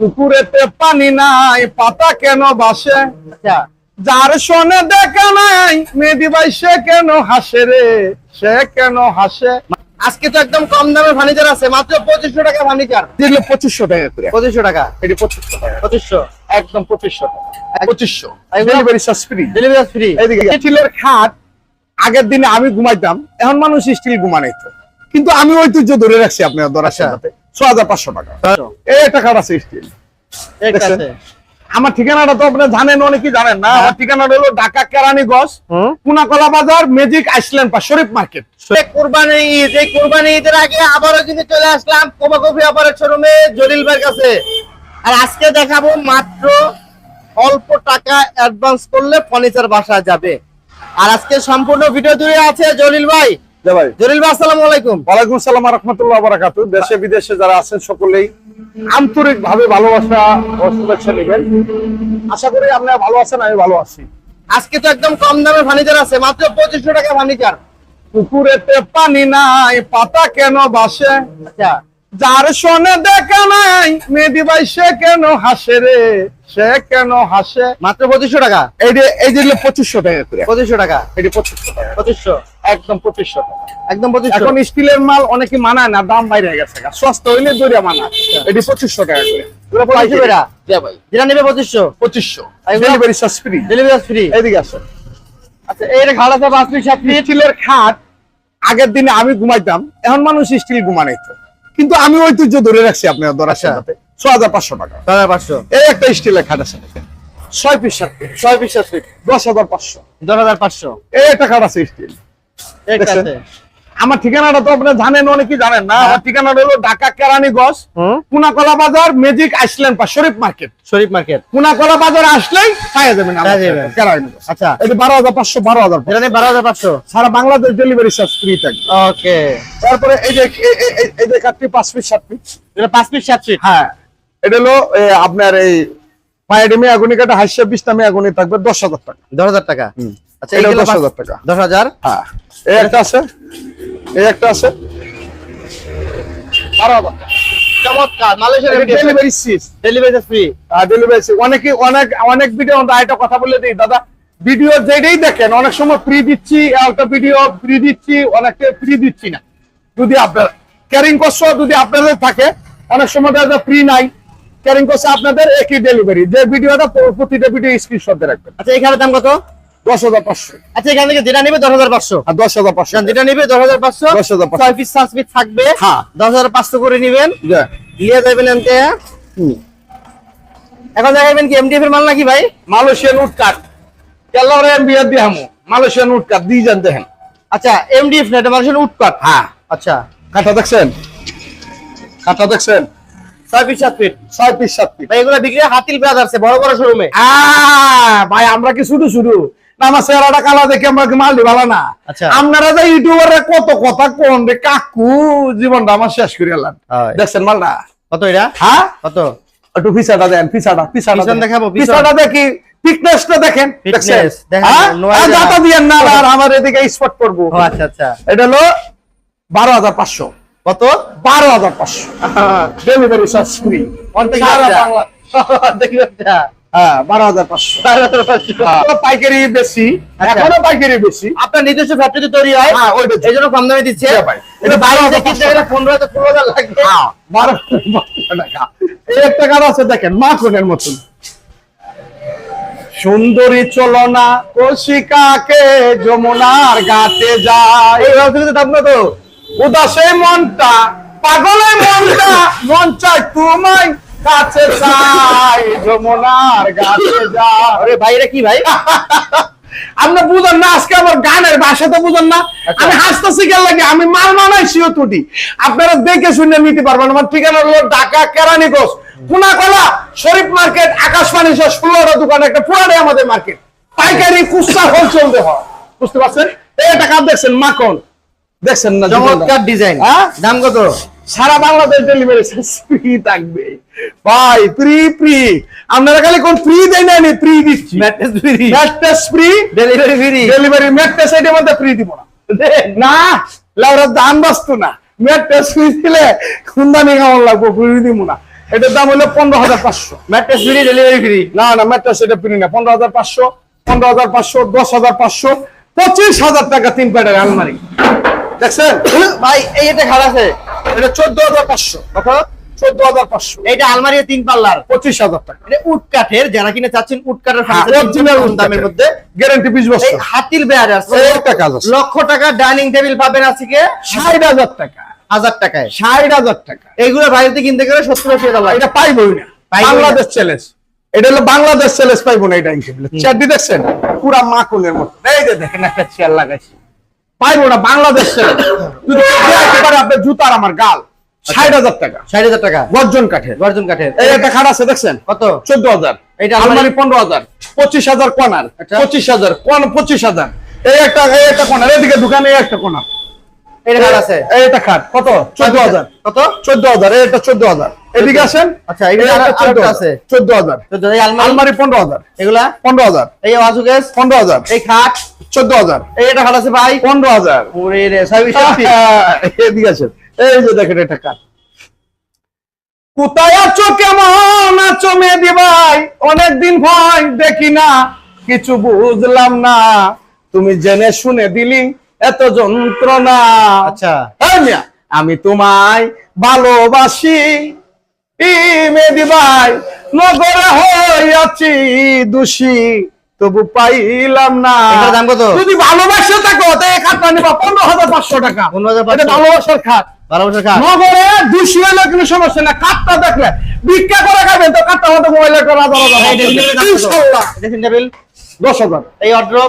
পুকুরেতে পানি নাই পাতা কেন বাসে? আচ্ছা। যার শোনে দেখে নাই মেদি ভাই সে কেন হাসে রে? সে কেন হাসে? আজকে তো একদম কম দামের ফার্নিচার আছে মাত্র পঁচিশশো টাকা ফার্নিচার। দিল পঁচিশশো টাকা করে। পঁচিশশো টাকা? এটি পঁচিশশো টাকা। পঁচিশশো? একদম পঁচিশশো টাকা। পঁচিশশো। Delivery charge free delivery free এইদিকে স্টিলের খাট আগের দিনে আমি ঘুমাইতাম এখন মানুষ স্টিল ঘুমানাই তো। কিন্তু আমি ঐতিহ্য ধরে রাখছি আপনার দরার আচ্ছা। সাথে। ছ হাজার পাঁচশো টাকা। এই একটা খাট আছে স্টিল আমার ঠিকানাটা তো আপনি জানেন অনেকেই জানেন না। আমার ঠিকানাটা হলো ঢাকা কেরানীগঞ্জ পুনাকলা বাজার ম্যাজিক আইসল্যান্ড পা শরীফ মার্কেট। কোরবানি ঈদ এই কোরবানি ঈদের আগে আবারও কিন্তু চলে আসলাম কোমা কফি অপারের শোরুমে জলিল ভাইয়ের কাছে। আর আজকে দেখাবো মাত্র অল্প টাকা অ্যাডভান্স করলে ফার্নিচার বাসা যাবে। আর আজকে সম্পূর্ণ ভিডিও জুড়ে আছে জলিল ভাই। ভাই। জলিল ভাই আসসালামু আলাইকুম। ওয়ালাইকুম সালাম রহমতুল্লাহ বারাকাতু দেশে বিদেশে যারা আছেন সকলেই আন্তরিক ভাবে ভালোবাসা ও শুভেচ্ছা নেবেন। আশা করি আপনারা ভালো আছেন আমি ভালো আছি। আজকে তো একদম কম দামে ফার্নিচার আছে মাত্র পঁচিশশো টাকা ফার্নিচার। পুকুরেতে পানি নাই পাতা কেন বাসে আচ্ছা। যার শোনে দেখে নাই মেদি ভাই সে কেন হাসে রে? সে কেন হাসে? মাত্র পঁচিশশো টাকা? এই যে এই যে পঁচিশশো টাকা করে। পঁচিশশো টাকা? এটি পঁচিশশো টাকা। পঁচিশশো? একদম পঁচিশশো টাকা। একদম পঁচিশশো? এখন স্টিলের মাল অনেকে মানায় না দাম বাইরে গেছে সস্তা হইলে দরিয়া মানায়। এটি পঁচিশশো টাকা করে। পঁচিশশো যেটা নেবে পঁচিশশো? Delivery charge free delivery free এদিকে আসো। আচ্ছা এইটা খাওয়া আছে স্টিলের খাট আগের দিনে আমি ঘুমাইতাম এখন মানুষ স্টিল ঘুমানাই তো। কিন্তু আমি ঐতিহ্য ধরে রাখছি আপনার দরার আচ্ছা। সাথে। ছ হাজার পাঁচশো টাকা। ছয় হাজার পাঁচশো। এই একটা স্টিলের খাট আছে। ছয় পিস সাত ছয় পিস সাত দশ হাজার পাঁচশো। দশ হাজার পাঁচশো। এই একটা খাট আছে স্টিল আমার ঠিকানাটা তো আপনারা জানেন অনেকেই জানেন না। আমার ঠিকানাটা হলো ঢাকা কেরানীগঞ্জ পুনাকলা বাজার ম্যাজিক আইসল্যান্ড পা শরীফ মার্কেট। শরীফ মার্কেট। পুনাকলা বাজার আসলেই পাওয়া যাবেন। কেরানীগঞ্জ। আচ্ছা। এটি বারো হাজার পাঁচশো বারো হাজার যেটা বারো হাজার পাঁচশো? সারা বাংলাদেশ ডেলিভারি চার্জ ফ্রি থাকবে। ওকে। তারপরে এই যে এই- যে কাঠটি পাঁচ পিস সাত পিস এটা পাঁচ পিস সাত পিস হ্যাঁ। এটা হলো আপনার এই পায়েডি মেয়াগুনি কাটা হাইসা বিশটা মেয়াগুনি থাকবে দশ হাজার টাকা। দশ হাজার টাকা? আচ্ছা এটা এইগুলো দশ হাজার টাকা। দশ হাজার? হ্যাঁ। এই একটা আছে? এই একটা আছে। বারো হাজার। টাকা চমৎকার মালয়েশিয়ার ডেলিভারি ডেলিভারি ফ্রি ডেলিভারি অনেকে অনেক অনেক ভিডিও একটা কথা বলে দিই দাদা। ভিডিও যেটাই দেখেন অনেক সময় ফ্রি দিচ্ছি একটা ভিডিও ফ্রি দিচ্ছি অনেকটা ফ্রি দিচ্ছি না। যদি আপনার ক্যারিং কষ্ট যদি আপনাদের থাকে অনেক সময় দেখা ফ্রি নাই। ক্যারিং কষ্ট আপনাদের একই ডেলিভারি যে ভিডিওটা প্রতিটা ভিডিও স্ক্রিনশট রাখবেন। আচ্ছা এখানে দাম কত? দশ হাজার পাঁচশো। আচ্ছা এখান থেকে যেটা নেবে দশ হাজার পাঁচশো। দশ হাজার পাঁচশো। যেটা নেবে দশ হাজার পাঁচশো 10,500 ছয় পিস সাত পিস থাকবে। হ্যাঁ। দশ হাজার পাঁচশো করে নিবেন। নিয়ে যাবেন এনতে। এখন দেখাবেন কি এমডিএফ এর মাল নাকি ভাই? মালয়েশিয়ান উড কাট। কেলারে বিয়ার দিয়ে হামো। মালয়েশিয়ান উড কাট দিয়ে যান দেখেন। আচ্ছা এমডিএফ না এটা মানুষের উৎপাট হ্যাঁ। আচ্ছা। কাটা দেখছেন? কাটা দেখছেন? ছয় পিস সাত পিস ছয় পিস সাত ভাই এগুলো বিক্রি হয় হাতিল ব্রাদার্সে বড় বড় শোরুমে ভাই আমরা কি শুধু শুধু? আমার চেহারাটা কালা দেখে আমরা কি ভালো না। আপনারা যে ইউটিউবারে কত কথা কোন রে কাকু জীবনটা আমার শেষ করে এলাম। দেখছেন মালটা? কত এটা? হ্যাঁ? কত? একটু পিছাটা দেন পিছাটা পিছাটা দেখাবো, পিছন। দেখি ফিটনেসটা দেখেন। Fitness, দেখছেন? দেখেন? নোয়া আর জায়গা। যাতা দিয়েন না আর আমার এদিকে স্পট করব। আচ্ছা আচ্ছা। এটা হলো বারো হাজার পাঁচশো। কত? বারো হাজার পাঁচশো। ডেলিভারি চার্জ ফ্রি হ্যাঁ বারো হাজার পাঁচশো। হাজার পাইকারি বেশি আচ্ছা। এখনও পাইকারি বেশি। আপনার নিজস্ব ফ্যাক্টরি তৈরি হয়। হ্যাঁ, ওইটা এই জন্য কম দামে দিচ্ছে। হ্যাঁ ভাই। এটা এটা বাইরে বারো থেকে কিনতে গেলে পনেরো হাজার ষোলো হাজার লাগবে হ্যাঁ, বারো বারো টাকা। এই একটা গান আছে দেখেন মাখনের মতন। সুন্দরী চলনা কৌশিকাকে যমুনার গাতে যায়। দাম কত উদাসে মনটা পাগলে মনটা মন চায় তোমায়। কাছে চাই যমুনার ঘাটে যায় আরে ভাই এটা কি ভাই? আপনি বুঝেন না আজকে আমার গানের ভাষাতে বুঝেন না। আচ্ছা। আমি হাসতেছি কেন লাগে? আমি মাল মানাই সিও তুটি। আপনারা দেখে শুনে নিতে পারবেন। আমার ঠিকানা হলো ঢাকা কেরানীগঞ্জ পুনাকলা শরীফ মার্কেট আকাশবাণী সহ ষোলোটা দোকান একটা পুরাটাই আমাদের মার্কেট। পাইকারি কুস্তা হোলসেল হয়। বুঝতে পারছেন? এই টাকা দেখছেন মাখন। দেখছেন না চমৎকার ডিজাইন হ্যাঁ? দাম কত? সারা বাংলাদেশ ডেলিভারি ফ্রি থাকবে। ভাই ফ্রি ফ্রি আপনারা খালি কোন ফ্রি দেয় না ফ্রি দিচ্ছি। Mattress free mattress free delivery free delivery mattress এটার মধ্যে ফ্রি দিব না। না লাউরা দাম বাঁচতো না। ম্যাট্রেস ফ্রি দিলে খুন্দানি খাওয়ার লাগবো ফ্রি দিব না। এটার দাম হলো পনেরো হাজার পাঁচশো। ম্যাট্রেস ফ্রি ডেলিভারি ফ্রি না না ম্যাট্রেস এটা ফ্রি না। পনেরো হাজার পাঁচশো পনেরো হাজার পাঁচশো দশ হাজার পাঁচশো পঁচিশ হাজার টাকা তিন প্যাডের আলমারি। দেখছেন? ভাই এই এটা খাট আছে। এটা চোদ্দ হাজার পাঁচশো। চোদ্দ হাজার পাঁচশো। এইটা আলমারি তিন পাল্লার। পঁচিশ হাজার টাকা। এটা উড কাঠের যারা কিনে চাচ্ছেন উড কাঠের হ্যাঁ, furniture original কম দামের মধ্যে। গ্যারান্টি বিশ এই হাতির বেয়ার আছে। এই একটা কাজ আছে। লক্ষ টাকা ডাইনিং টেবিল পাবেন আজকে। ষাট হাজার টাকা। হাজার টাকায়। ষাট হাজার টাকা। এইগুলো বাইরেতে কিনতে গেলে সত্তর আশি হাজার এটা পাইবই না। বাংলাদেশ চ্যালেঞ্জ এটা হলো বাংলাদেশ চ্যালেঞ্জ পাইবো না এটা হিসেবে চেয়ারটি দেখছেন? পুরা মাকুনের মতো। এই যে দেখেন একটা চেয়ার লাগাইছি। পাইবো না বাংলাদেশ। আপনার জুতার আমার গাল ষাট হাজার টাকা। ষাট হাজার টাকা? গর্জন কাঠের। গর্জন কাঠের। এই একটা খাট আছে দেখছেন? কত? চোদ্দ হাজার। এটা আলমারি পনেরো হাজার। পঁচিশ হাজার কোনার আচ্ছা। পঁচিশ হাজার কোন পঁচিশ হাজার। এই একটা এই একটা কোনার এদিকে দোকানে এই একটা কোনার এটা খাট আছে? এই খাট কত? এদিকে আসেন। আচ্ছা, আরেকটা আছে। আলমারি? এগুলা? এই ওয়াজুকেস খাট? চোদ্দ হাজার। এই এটা খাট আছে ভাই? পনেরো হাজার। ওরে রে ছয় এদিকে আসেন। এই যে দেখেন এটা কাঠ কোথায় আছো কেমন আছো মেদি ভাই? অনেকদিন ভয় দেখি না। কিছু বুঝলাম না। তুমি জেনে শুনে দিলি। এত যন্ত্রণা। আচ্ছা। আমি তোমায় ভালোবাসি। মেদি নগরে হইয়াছি দোষী। তবু পাইলাম না। যদি ভালোবাসা থাকো এই নিবা পনেরো হাজার পাঁচশো টাকা। ভালোবাসার খাট সমস্যা না দেখলে তো করা দশ হাজার। এই অর্ডার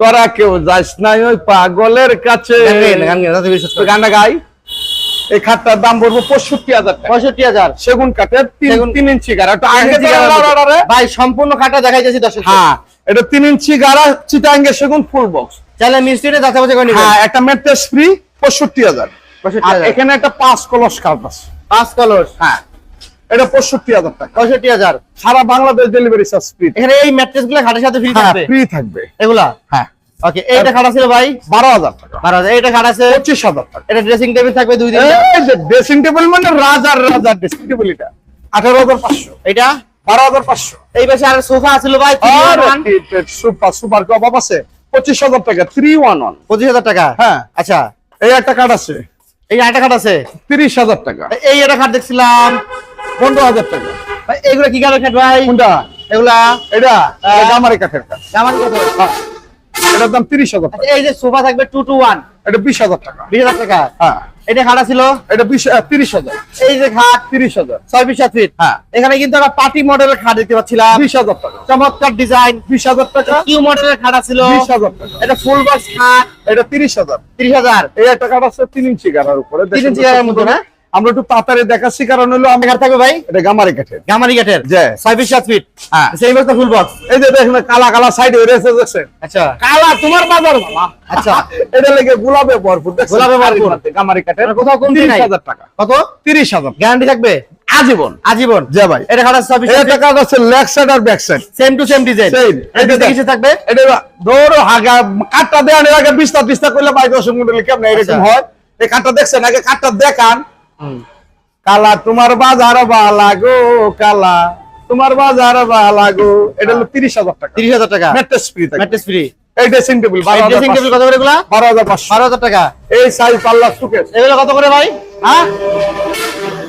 তোরা কেউ যাস নাই ওই পাগলের কাছে। গানটা গাই এই খাটটার দাম পড়ব পঁয়ষট্টি হাজার পঁয়ষট্টি হাজার। সেগুন কাঠের তিন ইঞ্চি গাড়া। ভাই সম্পূর্ণ খাটটা দেখাইতেছি দর্শক হ্যাঁ এটা তিন ইঞ্চি গাড়া চিটাঙ্গে সেগুন ফুল বক্স চাইলে মিস্ত্রিতে যাচাই বাছাই করে হ্যাঁ একটা ম্যাট্রেস ফ্রি পঁয়ষট্টি হাজার। এখানে একটা পাঁচ কলস কার্ড আছে। পাঁচ কলস। হ্যাঁ। এটা পঁয়ষট্টি হাজার টাকা। পঁয়ষট্টি হাজার। সারা বাংলাদেশ ডেলিভারি চার্জ ফ্রি এখানে এই ম্যাট্রেসগুলো খাটের সাথে ফ্রি হ্যাঁ থাকবে? ফ্রি থাকবে। এগুলা? হ্যাঁ। ওকে এইটা খাট ছিল ভাই? বারো হাজার টাকা। বারো হাজার। এইটা খাট আছে? পঁচিশ হাজার টাকা। এটা ড্রেসিং টেবিল থাকবে দুই দিন। এই ড্রেসিং টেবিল মানে রাজার রাজার ড্রেসিং টেবিল এটা। আঠারো হাজার পাঁচশো। এটা বারো হাজার পাঁচশো। এই পাশে আর সোফা ছিল ভাই সুপার সুপার কি অভাব আছে? পঁচিশ হাজার টাকা থ্রি ওয়ান ওয়ান পঁচিশ হাজার টাকা? হ্যাঁ। আচ্ছা। এই একটা কার্ড আছে। এই আরেকটা খাট আছে? তিরিশ হাজার টাকা। এই একটা খাট দেখছিলাম। পনেরো হাজার টাকা। এগুলো কি কাঠের খাট ভাই? কোনটা? এগুলা এটা। গামারি কাঠের কাঠ কত হ্যাঁ। এটার দাম তিরিশ হাজার টাকা আচ্ছা, এই যে সোফা থাকবে টু টু ওয়ান এটা বিশ হাজার টাকা। বিশ হাজার টাকা? হ্যাঁ। এটা খাটা ছিল এটা বিশ তিরিশ হাজার। এই যে খাট? তিরিশ হাজার। ছয় বিশ ফিট? হ্যাঁ। এখানে কিন্তু আমরা পার্টি মডেলের খাট দেখতে পাচ্ছিলাম। বিশ হাজার টাকা। চমৎকার ডিজাইন বিশ হাজার টাকা। কিউ মডেলের খাটা ছিল বিশ হাজার টাকা। এটা ফুল বক্স খাট। এটা তিরিশ হাজার। তিরিশ হাজার। এই একটা কার্ড আছে তিন ইঞ্চি গাড়ার উপরে। তিন ইঞ্চি গাড়ার মতো না? আমরা একটু তাড়াতাড়ি দেখাচ্ছি কারণ হলো আমি থাকবে ভাই এটা গামারি কাঠের। গামারি কাঠের? যে ছয় সাত ফিট হ্যাঁ। সেই বক্স ফুল বক্স এই যে দেখেন কালা কালা সাইড হয়ে রয়েছে দেখছেন? আচ্ছা। কালা তোমার বাজার বাবা। আচ্ছা। এটা লেগে গোলাপে ভরপুর দেখছেন? গোলাপে ভরপুর। গামারি কাঠের। কোথাও কমতি নাই। হাজার টাকা। কত? তিরিশ হাজার। গ্যারান্টি থাকবে? আজীবন। আজীবন। যে ভাই। এটা খাটা ছয় বিশ এটা কার্ড আছে leg side R back side same to same design Same. এটা থাকবে? এটা ধরো হাগা কাঠটা দেওয়ার আগে বিস্তার বিস্তার করলে ভাই কেমন এরকম আচ্ছা। হয়। এই কাঠটা দেখছেন? আগে কাঠটা দেখান। কালা তোমার বাজার বালা গো কালা। তোমার বাজার বালা গো। এটা হলো তিরিশ হাজার টাকা। তিরিশ হাজার টাকা। ম্যাট্রেস ফ্রি ম্যাট্রেস ফ্রি এই ড্রেসিং টেবিল ড্রেসিং টেবিল কত করে এগুলা? বারো হাজার পাঁচশো। বারো হাজার টাকা। এই সাইজ পাল্লা সুকেস এগুলো কত করে ভাই? হ্যাঁ?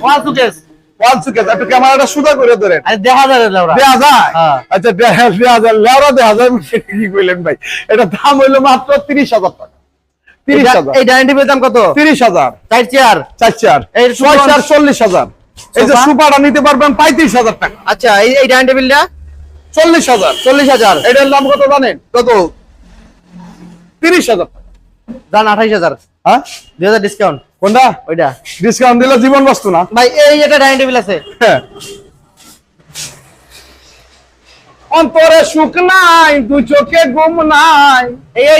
ওয়ান সুকেস ওয়ান সুকেস একটু ক্যামেরাটা সুদা করে আরে দেখা যায় দেয়া যায়? হ্যাঁ। আচ্ছা দেয়া যায় লেওরা দেয়া যায়। কি কইলেন ভাই? এটা দাম হইল মাত্র তিরিশ হাজার টাকা। এই ডাইনিং টেবিলের দাম কত? তিরিশ হাজার। চার চেয়ার? চার চার এই ছয় সুপার- চার চল্লিশ হাজার। এই যে সুপারটা নিতে পারবেন পঁয়ত্রিশ হাজার টাকা। আচ্ছা এই এই ডাইনিং টেবিলটা চল্লিশ হাজার। চল্লিশ হাজার। এটার দাম কত জানেন? কত? দাম হ্যাঁ? ডিসকাউন্ট কোনটা? ওইটা। ডিসকাউন্ট দিলে জীবন বস্তু না। ভাই এই এটা ডাইনিং টেবিল আছে। হ্যাঁ। অন্তরে সুখ নাই দু চোখে ঘুম নাই। এই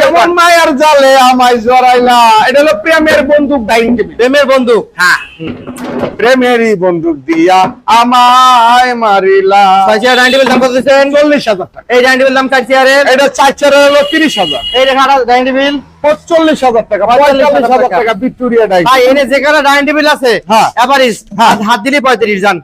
কেমন মায়ার জালে আমায় জড়াইলা এটা হলো প্রেমের বন্দুক ডাইনিং প্রেমের বন্ধু হ্যাঁ। প্রেমেরই বন্দুক দিয়া আমায় মারিলা। ডাইনিং টেবিল দাম কত দিচ্ছেন? চল্লিশ হাজার টাকা। এই ডাইনিং টেবিল দাম চার চেয়ারের? এটা চার হলো তিরিশ হাজার। এই ডাইনিং টেবিল পঁচল্লিশ হাজার টাকা পঁয়তাল্লিশ হাজার টাকা। টাকা ভিক্টোরিয়া ডাইনিং। এনে যেখানে ডাইনিং টেবিল আছে হ্যাঁ। এভারেজ হাত দিলে পঁয়ত্রিশ জান।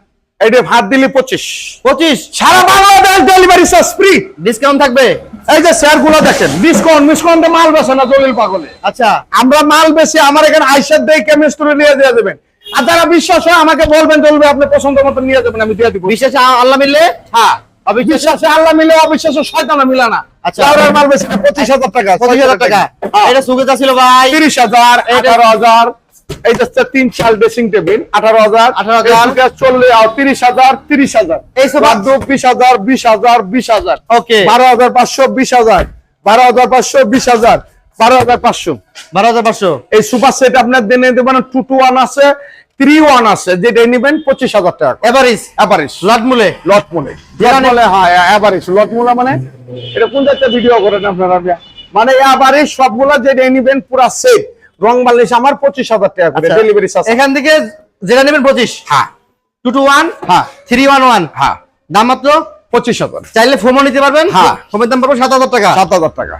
এটা ভাত দিলে পঁচিশ। পঁচিশ? সারা Bangladesh delivery charge free discount থাকবে? এই যে শেয়ারগুলো দেখেন ডিসকাউন্ট মাল বেছে না জলিল পাগলে। আচ্ছা। আমরা মাল বেশি আমার এখানে আইসার দেই কেমিস্ট্রি নিয়ে দিয়ে দেবেন। আর যারা বিশ্বাস হয় আমাকে বলবেন চলবে আপনি পছন্দ মতো নিয়ে যাবেন আমি দিয়ে দিব। বিশেষ আল্লাহ মিললে? হ্যাঁ। অবিশ্বাসে? আল্লাহ মিলে অবিশ্বাসে শয়তানা মিলে না। আচ্ছা। মাল বেশি পঁচিশ হাজার টাকা পঁচিশ হাজার টাকা। হ্যাঁ। এটা সুবিধা ছিল ভাই। তিরিশ হাজার আঠারো হাজার। এই যে হচ্ছে তিন চাল ড্রেসিং টেবিল আঠারো হাজার 18,000 চল্লিশ তিরিশ হাজার তিরিশ হাজার। এই সব- বিশ হাজার বিশ হাজার বিশ হাজার। ওকে বারো হাজার পাঁচশো বিশ হাজার। বারো হাজার পাঁচশো বিশ হাজার। বারো হাজার পাঁচশো। বারো হাজার পাঁচশো। এই সুপার সেট আপনার দিনে দেবেন টু টু ওয়ান আছে থ্রি ওয়ান আছে যেটা নিবেন পঁচিশ হাজার টাকা এভারেজ অ্যাভারেজ লট মূলে? লট মূলে। যেটা হ্যাঁ লট মূলে মানে এটা কোন জায়গায় ভিডিও করেন আপনারা? মানে অ্যাভারেজ সবগুলা যেটা নিবেন পুরা সেট রং বালিশ আমার পঁচিশ হাজার টাকা করে আচ্ছা। ডেলিভারি চার্জ এখান থেকে যেটা নেবেন পঁচিশ। হ্যাঁ। টু টু ওয়ান হ্যাঁ। থ্রি ওয়ান ওয়ান হ্যাঁ। দাম মাত্র পঁচিশ হাজার। চাইলে ফোমও নিতে পারবেন। হ্যাঁ। ফোনের দাম পড়বে সাত হাজার টাকা। সাত হাজার টাকা।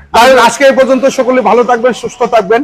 আজকে এই পর্যন্ত সকলে ভালো থাকবেন সুস্থ থাকবেন।